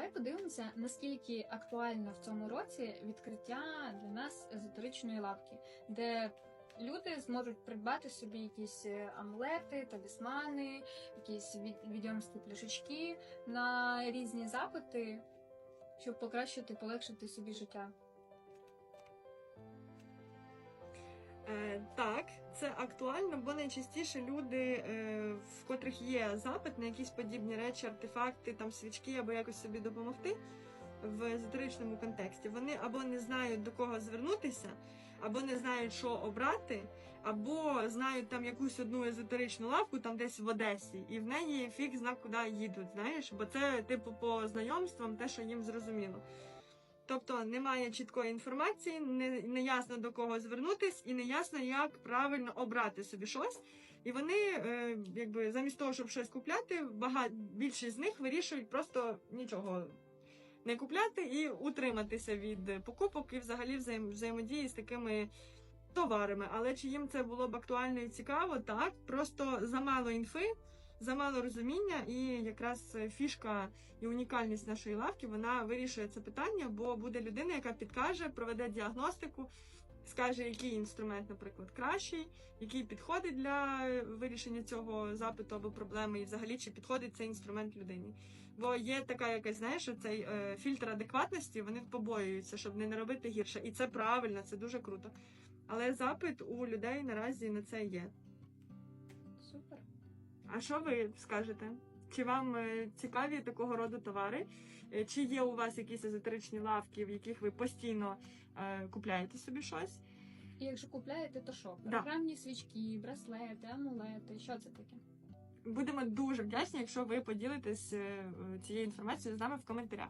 давай подивимося, наскільки актуально в цьому році відкриття для нас езотеричної лавки, де люди зможуть придбати собі якісь е, амулети, талісмани, якісь від- відьомські пляшечки на різні запити, щоб покращити, полегшити собі життя. Е, так, актуально, бо найчастіше люди, е, в котрих є запит на якісь подібні речі, артефакти, там свічки або якось собі допомогти в езотеричному контексті, вони або не знають до кого звернутися, або не знають, що обрати, або знають там якусь одну езотеричну лавку там десь в Одесі, і в неї фіг зна куди їдуть, знаєш, бо це типу по знайомствам те, що їм зрозуміло. Тобто немає чіткої інформації, не, не ясно до кого звернутись, і не ясно, як правильно обрати собі щось. І вони, е, якби замість того, щоб щось купляти, багато більшість з них вирішують просто нічого не купляти і утриматися від покупок і взагалі взаєм, взаємодії з такими товарами. Але чи їм це було б актуально і цікаво, так просто замало інфи. Замало розуміння, і якраз фішка і унікальність нашої лавки вона вирішує це питання, бо буде людина, яка підкаже, проведе діагностику, скаже, який інструмент, наприклад, кращий, який підходить для вирішення цього запиту або проблеми, і взагалі чи підходить цей інструмент людині. Бо є така якась, знаєш, цей е, фільтр адекватності, вони побоюються, щоб не наробити гірше. І це правильно, це дуже круто. Але запит у людей наразі на це є. Супер. А що ви скажете? Чи вам е, цікаві такого роду товари? Е, Чи є у вас якісь езотеричні лавки, в яких ви постійно е, купляєте собі щось? І якщо купляєте, то що? Да. Свічки, браслети, амулети, що це таке? Будемо дуже вдячні, якщо ви поділитесь е, цією інформацією з нами в коментарях.